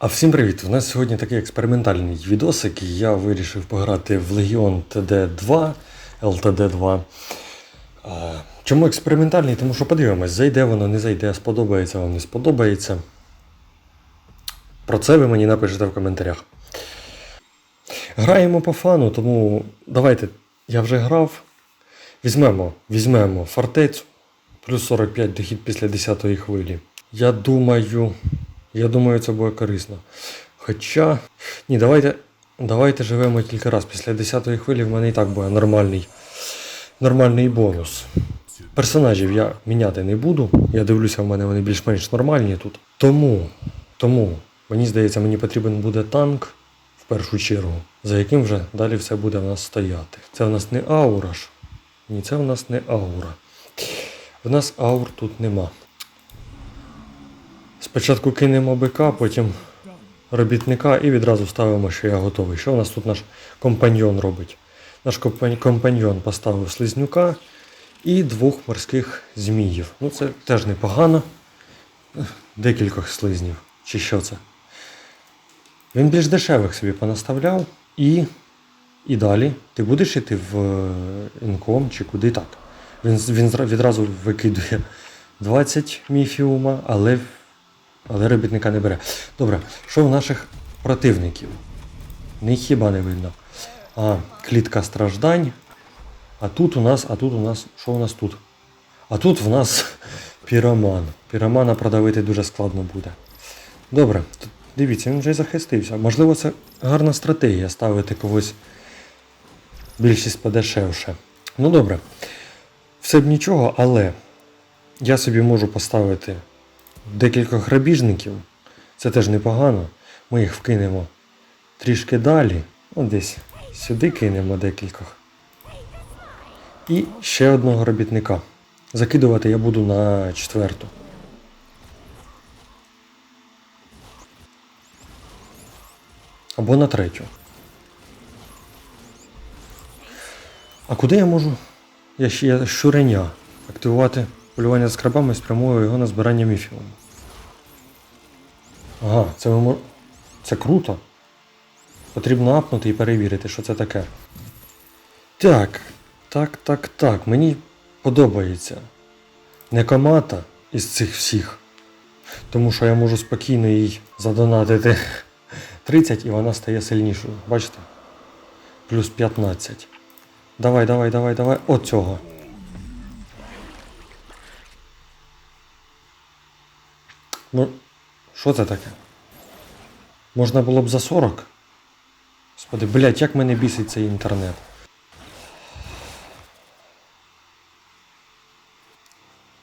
А всім привіт! У нас сьогодні такий експериментальний відосик. Я вирішив пограти в Legion TD2, LTD2. Чому експериментальний? Тому що подивимось, зайде воно, не зайде, сподобається вам, не сподобається. Про це ви мені напишете в коментарях. Граємо по фану, тому давайте, я вже грав. Візьмемо, візьмемо фортецю. Плюс 45 дохід після 10-ї хвилі. Я думаю, я думаю, це буде корисно. Хоча. Ні, давайте, давайте живемо кілька разів. Після 10-ї хвилі в мене і так буде нормальний, нормальний бонус. Персонажів я міняти не буду. Я дивлюся, в мене вони більш-менш нормальні тут. Тому, тому, мені здається, мені потрібен буде танк в першу чергу, за яким вже далі все буде в нас стояти. Це в нас не аура ж. Ні, це в нас не аура. В нас аур тут нема. Спочатку кинемо бика, потім робітника і відразу ставимо, що я готовий. Що у нас тут наш компаньйон робить? Наш компаньйон поставив слизнюка і двох морських зміїв. Ну це теж непогано. Декількох слизнів. Чи що це? Він більш дешевих собі понаставляв і. І далі ти будеш йти в е, інком чи куди так. Він, він відразу викидує 20 міфіума, але, але робітника не бере. Добре, що в наших противників? Ні хіба не видно. А, клітка страждань. А тут у нас, а тут у нас, що у нас тут? А тут в нас піроман. Піромана продавити дуже складно буде. Добре, дивіться, він вже захистився. Можливо, це гарна стратегія ставити когось більшість подешевше. Ну добре. Все б нічого, але я собі можу поставити декількох грабіжників. Це теж непогано. Ми їх вкинемо трішки далі. От десь сюди кинемо декількох. І ще одного робітника. Закидувати я буду на четверту. Або на третю. А куди я можу? Я ще щуреня. Активувати полювання з крабами спрямовує його на збирання міфіуму. Ага, це ми Це круто. Потрібно апнути і перевірити, що це таке. Так, так, так, так. Мені подобається. Некомата із цих всіх. Тому що я можу спокійно їй задонатити 30 і вона стає сильнішою. Бачите? Плюс 15. Давай, давай, давай, давай. От Ну, що це таке? Можна було б за 40? Господи, блядь, як мене бісить цей інтернет.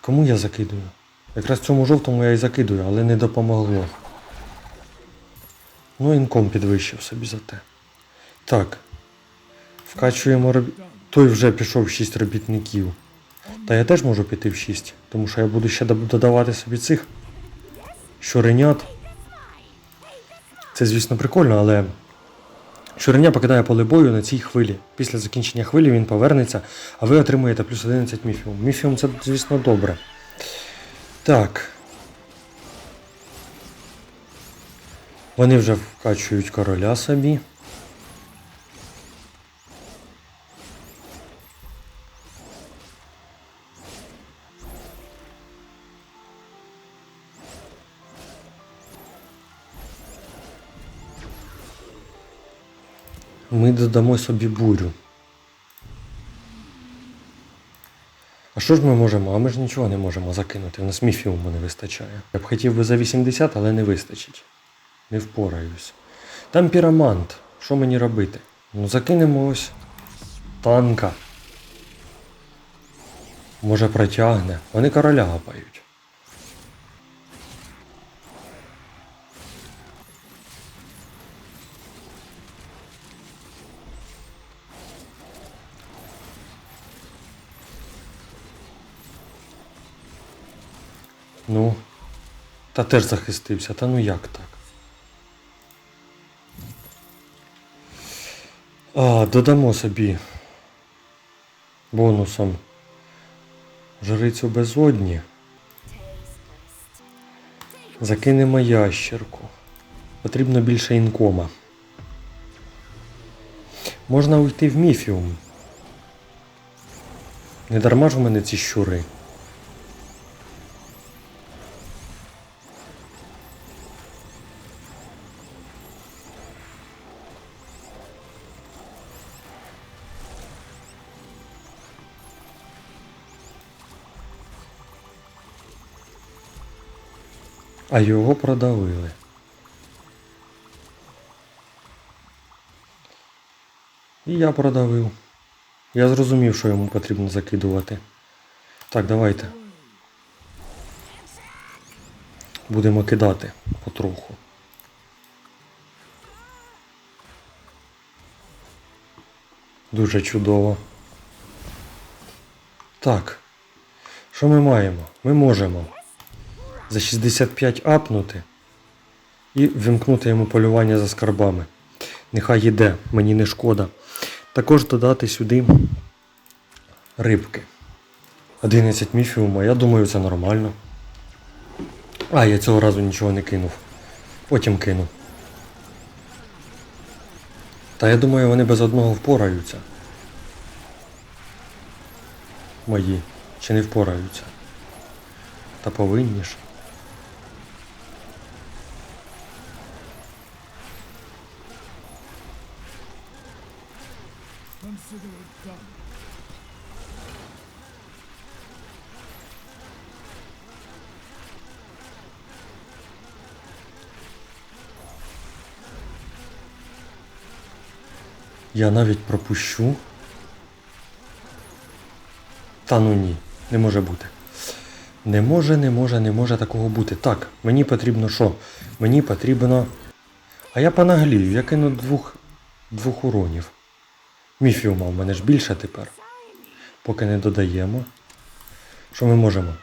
Кому я закидую? Якраз цьому жовтому я і закидую, але не допомогло. Ну, інком підвищив собі за те. Так. Вкачуємо робі... Той вже пішов 6 робітників. Та я теж можу піти в 6, тому що я буду ще додавати собі цих щуренят. Це, звісно, прикольно, але щуреня покидає поле бою на цій хвилі. Після закінчення хвилі він повернеться, а ви отримуєте плюс 11 міфіум. Міфіум це, звісно, добре. Так. Вони вже вкачують короля собі. Ми додамо собі бурю. А що ж ми можемо? А ми ж нічого не можемо закинути. У нас міфіуму не вистачає. Я б хотів би за 80, але не вистачить. Не впораюсь. Там пірамант. Що мені робити? Ну закинемо ось танка. Може протягне. Вони короля гапають. Ну, та теж захистився, та ну як так? А, додамо собі бонусом жрицю безодні. Закинемо ящерку. Потрібно більше інкома. Можна уйти в міфіум. Не дарма ж в мене ці щури. А його продавили. І я продавив. Я зрозумів, що йому потрібно закидувати. Так, давайте. Будемо кидати потроху. Дуже чудово. Так. Що ми маємо? Ми можемо за 65 апнути і вимкнути йому полювання за скарбами. Нехай їде, мені не шкода. Також додати сюди рибки. 11 міфіума, я думаю, це нормально. А, я цього разу нічого не кинув. Потім кину. Та я думаю, вони без одного впораються. Мої. Чи не впораються? Та повинні ж. Я навіть пропущу. Та ну ні, не може бути. Не може, не може, не може такого бути. Так, мені потрібно що? Мені потрібно. А я понаглію, я кину двох, двох уронів. Міфіума в мене ж більше тепер. Поки не додаємо. Що ми можемо?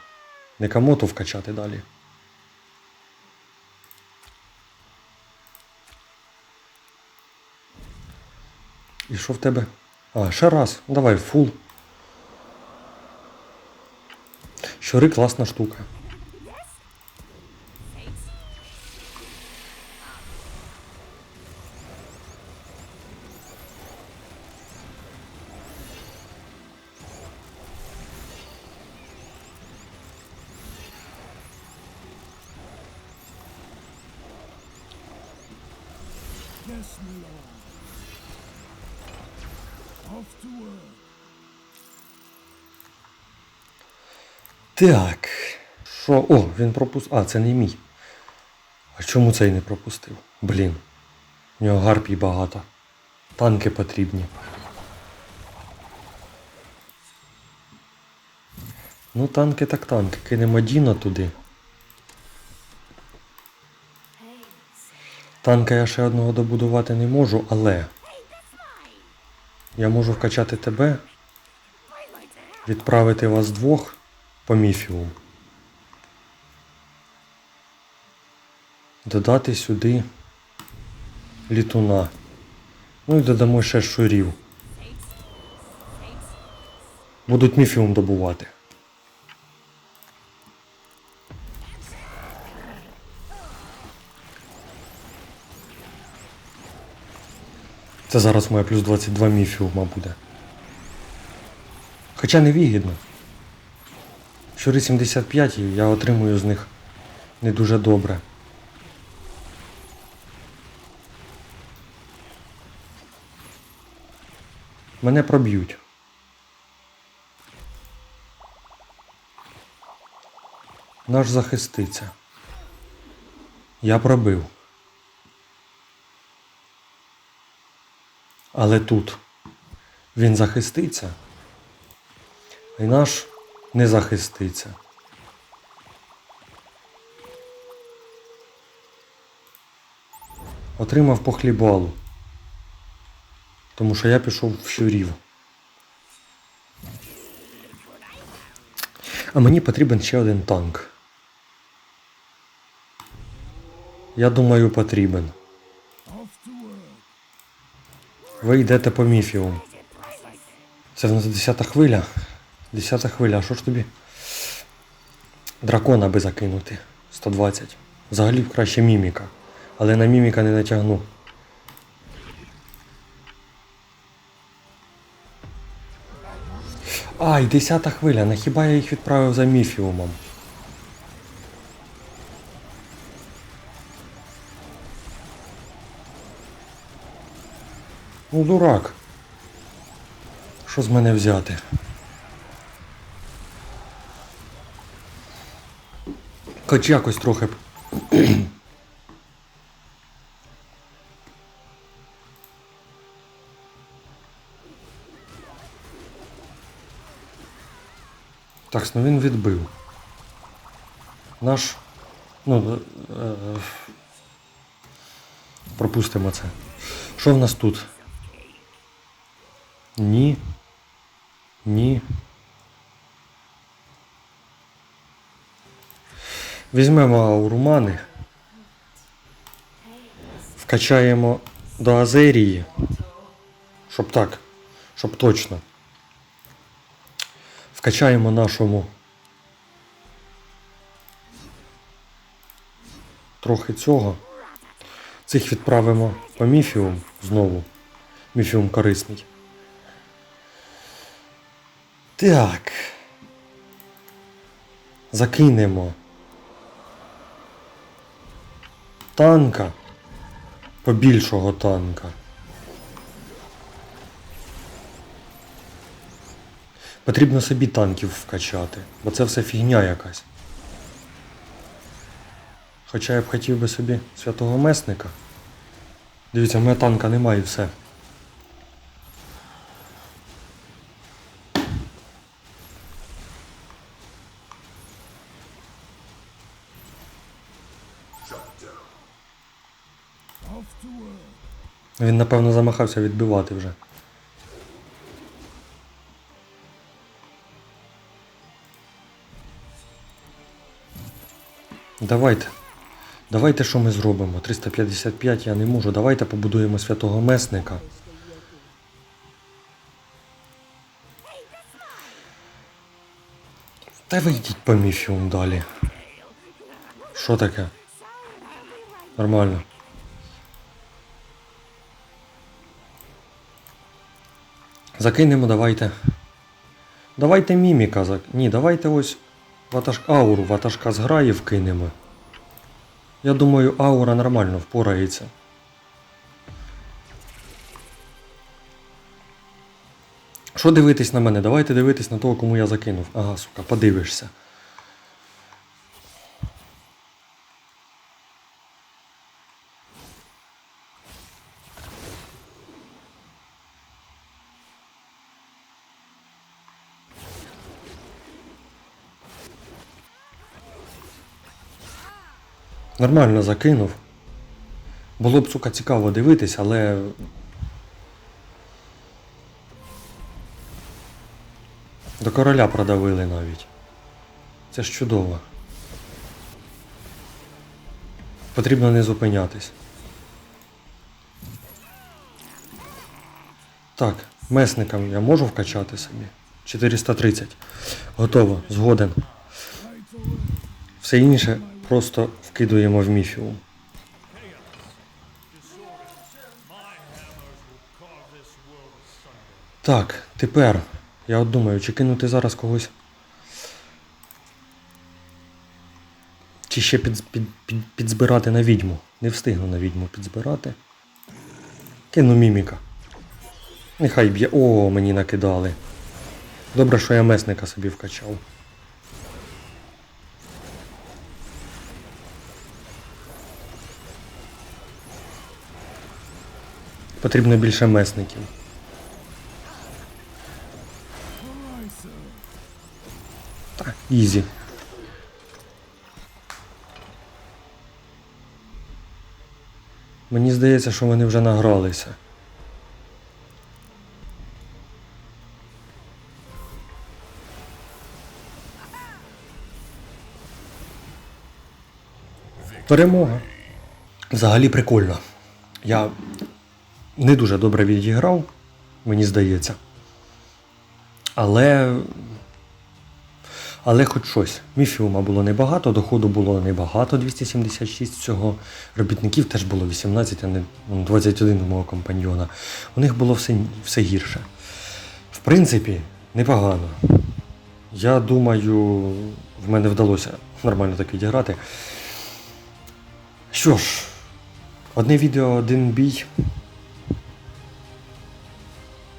Некамоту вкачати далі. І що в тебе? А, ще раз. Давай, фул. Щури класна штука. Так. Що? О, він пропустив. А, це не мій. А чому цей не пропустив? Блін. У нього гарпій багато. Танки потрібні. Ну, танки так танки. Кинемо Діна туди. Танка я ще одного добудувати не можу, але я можу вкачати тебе, відправити вас двох по міфіум. Додати сюди літуна. Ну і додамо ще щурів. Будуть міфіум добувати. Це зараз моя плюс 22 міфіума буде. Хоча не вигідно. Щури 75 я отримую з них не дуже добре. Мене проб'ють. Наш захиститься. Я пробив. Але тут він захиститься, і наш не захиститься. Отримав по хлібалу. Тому що я пішов в щурів. А мені потрібен ще один танк. Я думаю, потрібен. Ви йдете по міфіум. Це в нас 10 хвиля. 10 хвиля, а що ж тобі? Дракона би закинути. 120. Взагалі краще міміка. Але на міміка не натягну. Ай, десята хвиля, на хіба я їх відправив за міфіумом? Ну, дурак. Що з мене взяти? Хоч якось трохи. Так, ну він відбив. Наш. Ну. Е, е, пропустимо це. Що в нас тут? Ні. Ні. Візьмемо ауру мани. Вкачаємо до Азерії. Щоб так. Щоб точно. Вкачаємо нашому. Трохи цього. Цих відправимо по міфіум знову. Міфіум корисний. Так. Закинемо. Танка. Побільшого танка. Потрібно собі танків вкачати, бо це все фігня якась. Хоча я б хотів би собі святого месника. Дивіться, в мене танка немає і все. Він, напевно, замахався відбивати вже. Давайте. Давайте що ми зробимо? 355 я не можу. Давайте побудуємо святого месника. Та ви йдіть по міфіум далі. Що таке? Нормально. Закинемо, давайте. Давайте міміка. зак- Ні, давайте ось ватаж... ауру ватажка з вкинемо. кинемо. Я думаю, аура нормально впорається. Що дивитись на мене? Давайте дивитись на того, кому я закинув. Ага, сука, подивишся. Нормально закинув. Було б, сука, цікаво дивитись, але. До короля продавили навіть. Це ж чудово. Потрібно не зупинятись. Так, месникам я можу вкачати собі. 430. Готово, згоден. Все інше просто вкидуємо в міфіум. Так, тепер я от думаю, чи кинути зараз когось. Чи ще під, під, під, підзбирати на відьму. Не встигну на відьму підзбирати. Кину міміка. Нехай б'є. О, мені накидали. Добре, що я месника собі вкачав. Потрібно більше месників. Так, ізі. Мені здається, що вони вже награлися. Перемога. Взагалі прикольно. Я не дуже добре відіграв, мені здається. Але Але хоч щось. Міфіума було небагато, доходу було небагато, 276 всього. Робітників теж було 18, а не ну, 21 у мого компаньйона. У них було все, все гірше. В принципі, непогано. Я думаю, в мене вдалося нормально так відіграти. Що ж, одне відео, один бій.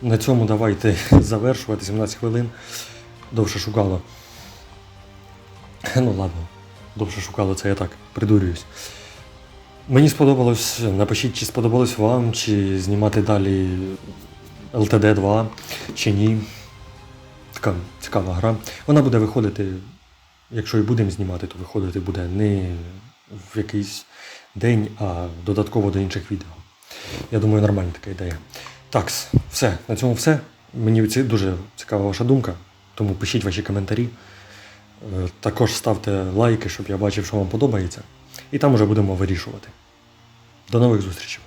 На цьому давайте завершувати 17 хвилин. Довше шукало. Ну ладно, довше шукало, це я так придурююсь. Мені сподобалось, напишіть, чи сподобалось вам, чи знімати далі LTD 2, чи ні. Така цікава гра. Вона буде виходити, якщо і будемо знімати, то виходити буде не в якийсь день, а додатково до інших відео. Я думаю, нормальна така ідея. Так, все, на цьому все. Мені дуже цікава ваша думка, тому пишіть ваші коментарі. Е, Також ставте лайки, щоб я бачив, що вам подобається. І там уже будемо вирішувати. До нових зустрічей!